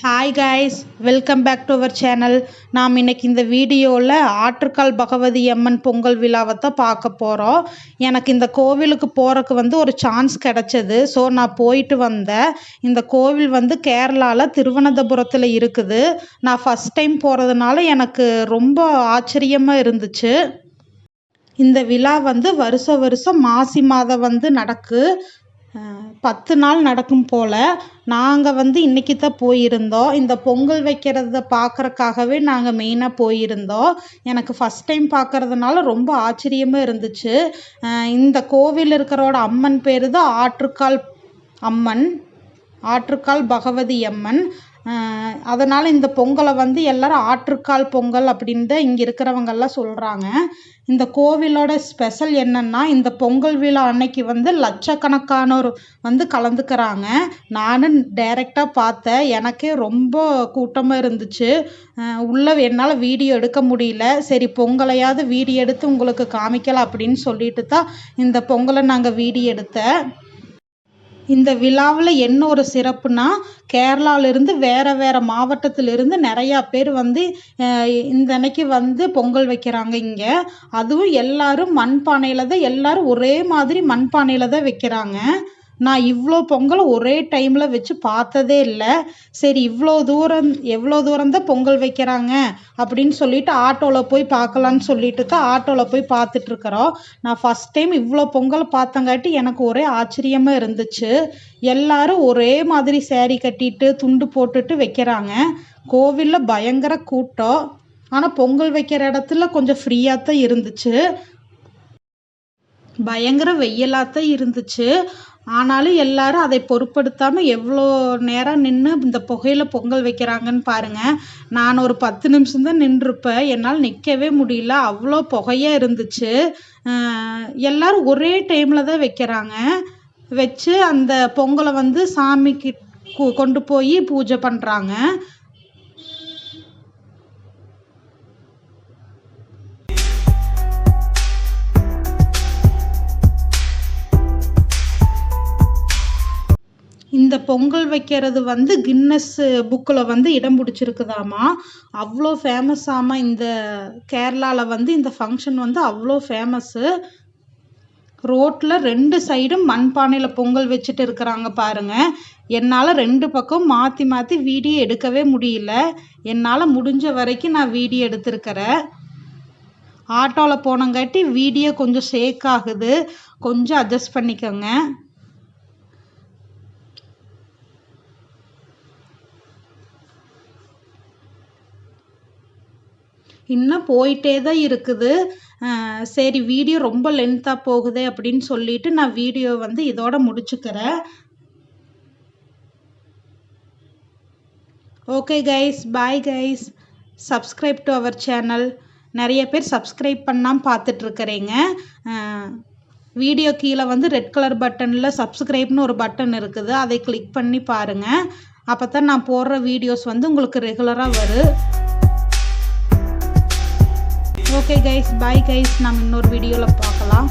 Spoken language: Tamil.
Hi guys welcome back to our channel நாம் இன்னைக்கு இந்த வீடியோவில் ஆற்றுக்கால் பகவதி அம்மன் பொங்கல் விழாவை தான் பார்க்க போகிறோம் எனக்கு இந்த கோவிலுக்கு போகிறக்கு வந்து ஒரு சான்ஸ் கிடச்சிது. ஸோ நான் போயிட்டு வந்தேன். இந்த கோவில் வந்து கேரளாவில் திருவனந்தபுரத்தில் இருக்குது. நான் ஃபஸ்ட் டைம் போகிறதுனால எனக்கு ரொம்ப ஆச்சரியமாக இருந்துச்சு. இந்த விழா வந்து வருஷம் வருஷம் மாசி மாதம் வந்து நடக்கு. பத்து நாள் நடக்கும் போல் நாங்கள் வந்து இன்றைக்கி தான் போயிருந்தோம். இந்த பொங்கல் வைக்கிறத பார்க்குறக்காகவே நாங்கள் மெயினாக போயிருந்தோம். எனக்கு ஃபஸ்ட் டைம் பார்க்குறதுனால ரொம்ப ஆச்சரியமாக இருந்துச்சு. இந்த கோவில் இருக்கிறோட அம்மன் பேர் தான் ஆற்றுக்கால் அம்மன். ஆற்றுக்கால் பகவதி அம்மன். அதனால் இந்த பொங்கலை வந்து எல்லோரும் ஆற்றுக்கால் பொங்கல் அப்படின்னு தான் இங்கே இருக்கிறவங்கெல்லாம் சொல்கிறாங்க இந்த கோவிலோட ஸ்பெஷல் என்னென்னா இந்த பொங்கல் விழா அன்னைக்கு வந்து லட்சக்கணக்கானோர் வந்து கலந்துக்கிறாங்க. நானும் டைரெக்டாக பார்த்தேன். எனக்கே ரொம்ப கூட்டமாக இருந்துச்சு. உள்ளே என்னால் வீடியோ எடுக்க முடியல. சரி பொங்கலையாவது வீடியோ எடுத்து உங்களுக்கு காமிக்கலாம் அப்படின்னு சொல்லிட்டு தான் இந்த பொங்கலை நாங்கள் வீடியோ எடுத்தேன். இந்த விழாவில் என்ன ஒரு சிறப்புனா கேரளாவிலேருந்து வேறு வேறு மாவட்டத்திலிருந்து நிறையா பேர் வந்து இந்த அன்னைக்கு வந்து பொங்கல் வைக்கிறாங்க இங்கே. அதுவும் எல்லோரும் மண்பானையில் தான் எல்லோரும் ஒரே மாதிரி மண்பானையில் தான் வைக்கிறாங்க. நான் இவ்வளோ பொங்கலை ஒரே டைமில் வச்சு பார்த்ததே இல்லை. சரி இவ்வளோ தூரம் எவ்வளோ தூரம் தான் பொங்கல் வைக்கிறாங்க அப்படின்னு சொல்லிட்டு ஆட்டோவில் போய் பார்க்கலான்னு சொல்லிட்டு தான் ஆட்டோவில் போய் பார்த்துட்ருக்குறோம் நான் ஃபஸ்ட் டைம் இவ்வளோ பொங்கல் பார்த்தங்காட்டி எனக்கு ஒரே ஆச்சரியமாக இருந்துச்சு. எல்லாரும் ஒரே மாதிரி சேரீ கட்டிட்டு துண்டு போட்டுட்டு வைக்கிறாங்க. கோவிலில் பயங்கர கூட்டம். ஆனால் பொங்கல் வைக்கிற இடத்துல கொஞ்சம் ஃப்ரீயாக தான் இருந்துச்சு. பயங்கர வெயிலாக தான் இருந்துச்சு. ஆனாலும் எல்லாரும் அதை பொருட்படுத்தாமல் எவ்வளோ நேரம் நின்று இந்த புகையில் பொங்கல் வைக்கிறாங்கன்னு பாருங்கள் நான் ஒரு பத்து நிமிஷம் தான் நின்றுருப்பேன். என்னால் நிற்கவே முடியல. அவ்வளோ புகையாக இருந்துச்சு. எல்லோரும் ஒரே டைமில் தான் வைக்கிறாங்க. வச்சு அந்த பொங்கலை வந்து சாமிக்கு கொண்டு போய் பூஜை பண்ணுறாங்க இந்த பொங்கல் வைக்கிறது வந்து கின்னஸ் புக்கில் வந்து இடம் பிடிச்சிருக்குதாமா அவ்வளோ ஃபேமஸாமா இந்த கேரளாவில் வந்து இந்த ஃபங்க்ஷன் வந்து அவ்வளோ ஃபேமஸ்ஸு ரோட்டில் ரெண்டு சைடும் மண்பானையில் பொங்கல் வச்சுட்டு இருக்கிறாங்க பாருங்கள் என்னால் ரெண்டு பக்கம் மாற்றி மாற்றி வீடியோ எடுக்கவே முடியல. என்னால் முடிஞ்ச வரைக்கும் நான் வீடியோ எடுத்திருக்கிறேன். ஆட்டோவில் போனங்காட்டி வீடியோ கொஞ்சம் ஷேக் ஆகுது. கொஞ்சம் அட்ஜஸ்ட் பண்ணிக்கோங்க. இன்னும் போயிட்டே தான் இருக்குது. சரி வீடியோ ரொம்ப லென்த்தாக போகுது அப்படின்னு சொல்லிட்டு நான் வீடியோ வந்து இதோட முடிச்சுக்கிறேன். Okay guys bye guys subscribe to our channel நிறைய பேர் சப்ஸ்கிரைப் பண்ணாமல் பார்த்துட்ருக்குறீங்க வீடியோ கீழே வந்து ரெட் கலர் பட்டனில் சப்ஸ்கிரைப்னு ஒரு பட்டன் இருக்குது. அதை கிளிக் பண்ணி பாருங்கள் அப்போ தான் நான் போடுற வீடியோஸ் வந்து உங்களுக்கு ரெகுலராக வரும். ஓகே கைஸ் பாய் கைஸ் நம்ம இன்னொரு வீடியோவில் பார்க்கலாம்.